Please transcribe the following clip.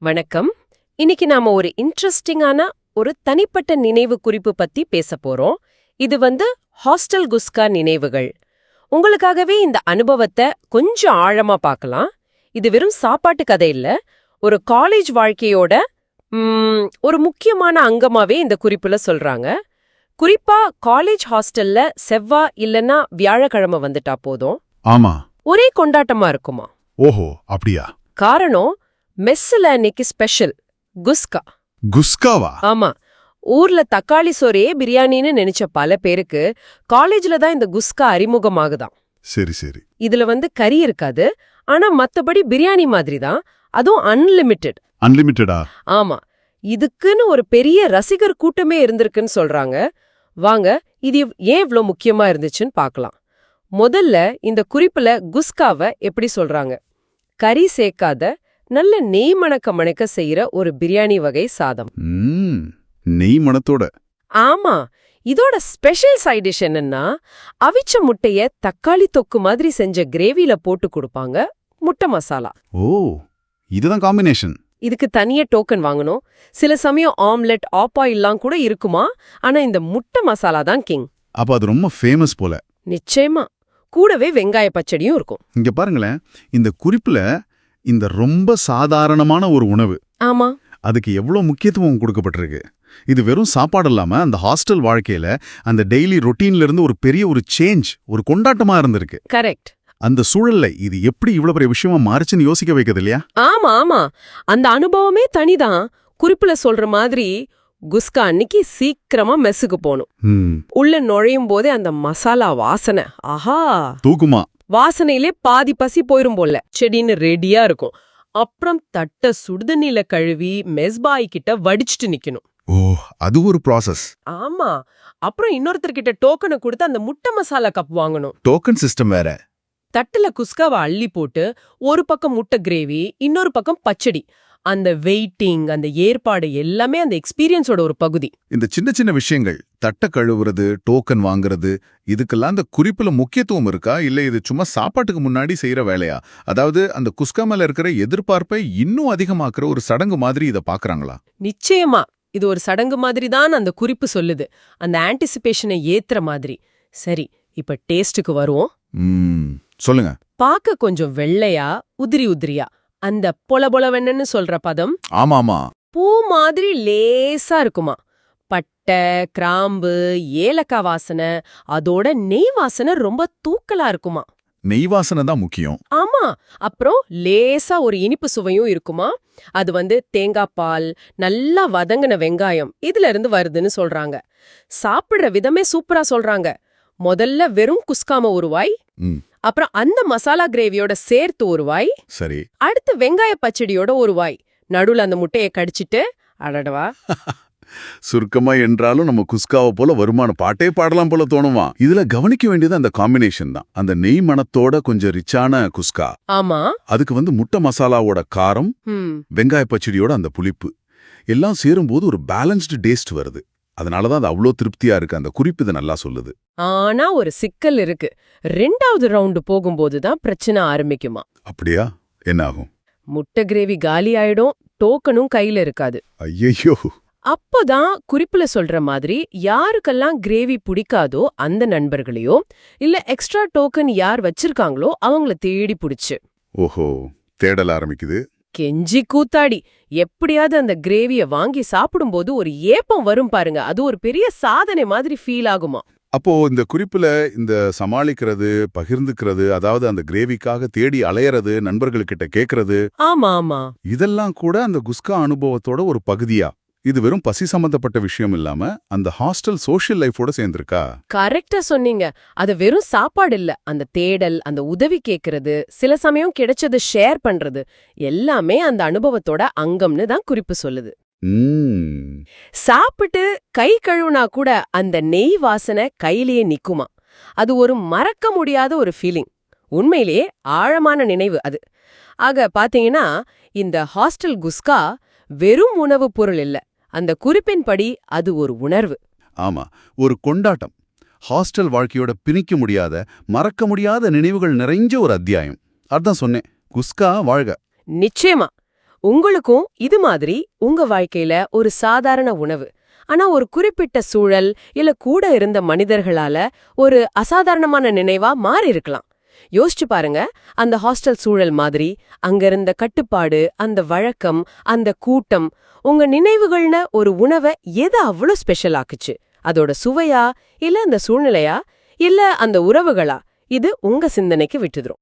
வணக்கம். இன்னைக்கு நாம ஒரு இன்ட்ரெஸ்டிங்கான ஒரு தனிப்பட்ட நினைவு குறிப்பு பத்தி பேச போறோம். இது வந்து ஹாஸ்டல் குஸ்கா நினைவுகள். உங்களுக்காகவே இந்த அனுபவத்தை கொஞ்சம் ஆழமா பார்க்கலாம். இது வெறும் சாப்பாட்டு கதை இல்ல. ஒரு காலேஜ் வாழ்க்கையோட ஒரு முக்கியமான அங்கமாவே இந்த குறிப்புல சொல்றாங்க. குறிப்பா காலேஜ் ஹாஸ்டல்ல செவ்வா இல்லனா வியாழக்கிழமை வந்துட்டா போதும். ஆமா. ஒரே கொண்டாட்டமா இருக்குமா? ஓஹோ அப்படியா? காரணம் மெஸ்ஸில் அன்னைக்கு ஸ்பெஷல் குஸ்கா. குஸ்காவா? ஆமா. ஊர்ல தக்காளி சோறே பிரியாணின்னு நினைச்ச பல பேருக்கு காலேஜ்ல தான் இந்த குஸ்கா அறிமுகமாகுதாம். சரி சரி. இதுல வந்து கறி இருக்காது ஆனா மத்தபடி பிரியாணி மாதிரி தான். அதுவும் அன்லிமிட்டெட் அன்லிமிட்டடா ஆமா. இதுக்குன்னு ஒரு பெரிய ரசிகர் கூட்டமே இருந்திருக்குன்னு சொல்றாங்க. வாங்க இது ஏன் இவ்ளோ முக்கியமா இருந்துச்சுன்னு பார்க்கலாம். முதல்ல இந்த குறிப்புல குஸ்காவை எப்படி சொல்றாங்க? கறி சேர்க்காத நல்ல நெய் மணக்க மணக்க செய்யற ஒரு பிரியாணி வகை சாதம். நெய் மணத்தோட. ஆமா இதோட ஸ்பெஷல் சைட் டிஷ் என்னன்னா அவிச்ச முட்டைய தக்காளி தொக்கு மாதிரி செஞ்ச கிரேவில போட்டு கொடுப்பாங்க முட்டை மசாலா. ஓ இதுதான் காம்பினேஷன் இதுக்கு தனியா டோக்கன் வாங்கணும். சில சமயம் ஆம்லெட் ஆப்பாயில்லாம் கூட இருக்குமா ஆனா இந்த முட்டை மசாலா தான் கிங் அப்ப அது ரொம்ப ஃபேமஸ் போல. நிச்சயமா கூடவே வெங்காய பச்சடியும் இருக்கும். இங்க பாருங்களேன் இந்த குறிப்புல இந்த ரொம்ப சாதாரணமான ஒரு உணவு. ஆமா. அதுக்கு எவ்வளவு முக்கியத்துவம் கொடுக்கப்பட்டிருக்கு. இது வெறும் சாப்பாடு இல்லாம அந்த ஹாஸ்டல் வாழ்க்கையில அந்த டெய்லி ரொட்டீன்ல இருந்து ஒரு பெரிய ஒரு சேஞ்ச் ஒரு கொண்டாட்டமா இருந்திருக்கு. கரெக்ட். அந்த சூழல்ல இது எப்படி இவ்வளவு பெரிய விஷயமா மாறுச்சுன்னு யோசிக்க வைக்கிறது இல்லையா? ஆமா ஆமா. அந்த அனுபவமே தனிதான். குறிப்புல சொல்ற மாதிரி குஸ்கா அன்னைக்கு சீக்கிரமா மெஸ்ஸுக்கு போகணும். உள்ள நுழையும் போதே அந்த மசாலா வாசனை. ஆஹா! தூக்குமா? வாசனையிலே பாதி பசி போயிரும் போல. செடின்னு ரெடியா இருக்கும். அப்புறம் தட்ட சுடுதண்ணில கழுவி மெஸ்பாய் கிட்ட வடிச்சிட்டு நிக்கணும். ஓ அது ஒரு ப்ராசஸ் ஆமா. அப்புறம் இன்னொருத்தர்கிட்ட டோக்கனை கொடுத்து அந்த முட்டை மசாலா கப் வாங்கணும். டோக்கன் சிஸ்டம் வேற. தட்டுல குஸ்காவை அள்ளி போட்டு ஒரு பக்கம் முட்டை கிரேவி இன்னொரு பக்கம் பச்சடி. அந்த வெயிட்டிங் அந்த ஏற்பாடு எல்லாமே அந்த எக்ஸ்பீரியன்ஸோட ஒரு பகுதி. இந்த சின்ன சின்ன விஷயங்கள் தட்டை கழுவுறது டோக்கன் வாங்குறது இதுக்கெல்லாம் அந்த குறிப்புல முக்கியத்துவம் இருக்கா? இல்ல இது சும்மா சாப்பாட்டுக்கு முன்னாடி செய்யற வேலையா? அதாவது அந்த குஸ்கா மேல இருக்கிற எதிர்பார்ப்பை இன்னும் அதிகமாக்குற ஒரு சடங்கு மாதிரி இத பாக்குறாங்களா நிச்சயமா. இது ஒரு சடங்கு மாதிரி தான் அந்த குறிப்பு சொல்லுது. அந்த ஆன்டிசிபேஷனை ஏத்துற மாதிரி. சரி இப்ப டேஸ்டுக்கு வருவோம். சொல்லுங்க. பார்க்க கொஞ்சம் வெள்ளையா உதிரி உதிரியா? அந்த பொல பொலவென்னு சொல்ற பதம் ஆமா ஆமா பூ மாதிரி லேசா இருக்குமா. பட்டை கிராம்பு ஏலக்காய் வாசனை அதோட நெய் வாசனை ரொம்ப தூக்கலா இருக்குமா. நெய் வாசனை தான் முக்கியம். ஆமா. அப்புறம் லேசா ஒரு இனிப்பு சுவையும் இருக்குமா. அது வந்து தேங்காய் பால் நல்லா வதங்கின வெங்காயம் இதுல இருந்து வருதுன்னு சொல்றாங்க. சாப்பிடுற விதமே சூப்பரா சொல்றாங்க. முதல்ல வெறும் குஸ்காம ஒரு வாய் ம். அப்புறம் அந்த மசாலா கிரேவியோட சேர்த்து ஒரு வாய் சரி. அடுத்து வெங்காய பச்சடியோட ஒரு வாய். நடுவுல அந்த முட்டையை கடிச்சிட்டு அடடவா. சுருக்கமா என்றாலும் நம்ம குஸ்காவை போல வருமான பாட்டே பாடலாம் போல தோணுமா? இதுல கவனிக்க வேண்டியது அந்த காம்பினேஷன் தான். அந்த நெய் மணத்தோட கொஞ்சம் ரிச்சான குஸ்கா. ஆமா. அதுக்கு வந்து முட்டை மசாலாவோட காரம் வெங்காய பச்சடியோட அந்த புளிப்பு. எல்லாம் சேரும்போது ஒரு பேலன்ஸ்டு டேஸ்ட் வருது. அதனாலதான் அது அவ்வளோ திருப்தியா இருக்கு. அந்த குறிப்பு இதை நல்லா சொல்லுது. ஆனா ஒரு சிக்கல் இருக்கு. ரெண்டாவது ரவுண்டு போகும்போது தான் பிரச்சனை ஆரம்பிக்குமா? அப்படியா? என்ன ஆகும்? முட்டை கிரேவி காலி ஆயிடும். டோக்கனும் கையில இருக்காது. ஐயையோ! அப்போதான் குறிப்புல சொல்ற மாதிரி யாருக்கெல்லாம் கிரேவி பிடிக்காதோ அந்த நண்பர்களையோ இல்ல எக்ஸ்ட்ரா டோக்கன் யார் வச்சிருக்காங்களோ அவங்கள தேடி புடிச்சு. ஓஹோ! தேடல் ஆரம்பிக்குது. கெஞ்சி கூத்தாடி. எப்படியாவது அந்த கிரேவிய வாங்கி சாப்பிடும்போது ஒரு ஏப்பம் வரும் பாருங்க. அது ஒரு பெரிய சாதனை மாதிரி ஃபீல் ஆகுமா? அப்போ இந்த குறிப்புல இந்த சமாளிக்கிறது பகிர்ந்துக்கிறது அதாவது அந்த கிரேவிக்காக தேடி அலையறது நண்பர்கள்கிட்ட கேக்குறது ஆமா ஆமா. இதெல்லாம் கூட அந்த குஸ்கா அனுபவத்தோட ஒரு பகுதியா? இது வெறும் பசி சம்பந்தப்பட்ட விஷயம் இல்லாம அந்த ஹாஸ்டல் சோஷியல் லைஃபோட சேர்ந்திருக்கா? கரெக்டா சொன்னீங்க. அது வெறும் சாப்பாடு இல்ல. அந்த தேடல் அந்த உதவி கேக்குறது சில சமயம் கிடைச்சது ஷேர் பண்றது எல்லாமே அந்த அனுபவத்தோட அங்கம்னு தான் குறிப்பு சொல்லுது. சாப்பிட்டு கை கழுவுனா கூட அந்த நெய் வாசனை கையிலேயே நிக்குமா? அது ஒரு மறக்க முடியாத ஒரு ஃபீலிங் உண்மையிலேயே ஆழமான நினைவு அது. ஆக பாத்தீங்கன்னா இந்த ஹாஸ்டல் குஸ்கா வெறும் உணவுப் பொருள் இல்ல. அந்த குறிப்பின்படி அது ஒரு உணர்வு. ஆமா ஒரு கொண்டாட்டம். ஹாஸ்டல் வாழ்க்கையோட பிரிக்க முடியாத மறக்க முடியாத நினைவுகள் நிறைஞ்ச ஒரு அத்தியாயம். அதான் சொன்னேன் குஸ்கா வாழ்க. நிச்சயமா. உங்களுக்கும் இது மாதிரி உங்க வாழ்க்கையில ஒரு சாதாரண உணவு ஆனா ஒரு குறிப்பிட்ட சூழல் இல்ல கூட இருந்த மனிதர்களால ஒரு அசாதாரணமான நினைவா மாறி இருக்கலாம் யோசிச்சு பாருங்க அந்த ஹாஸ்டல் சூழல் மாதிரி அங்க இருந்த கட்டுப்பாடு அந்த வழக்கம் அந்த கூட்டம் உங்க நினைவுகள்னு ஒரு உணவை எதை அவ்வளோ ஸ்பெஷல் ஆக்குச்சு? அதோட சுவையா இல்ல அந்த சூழ்நிலையா இல்ல அந்த உறவுகளா? இது உங்க சிந்தனைக்கு விட்டுதுரும்.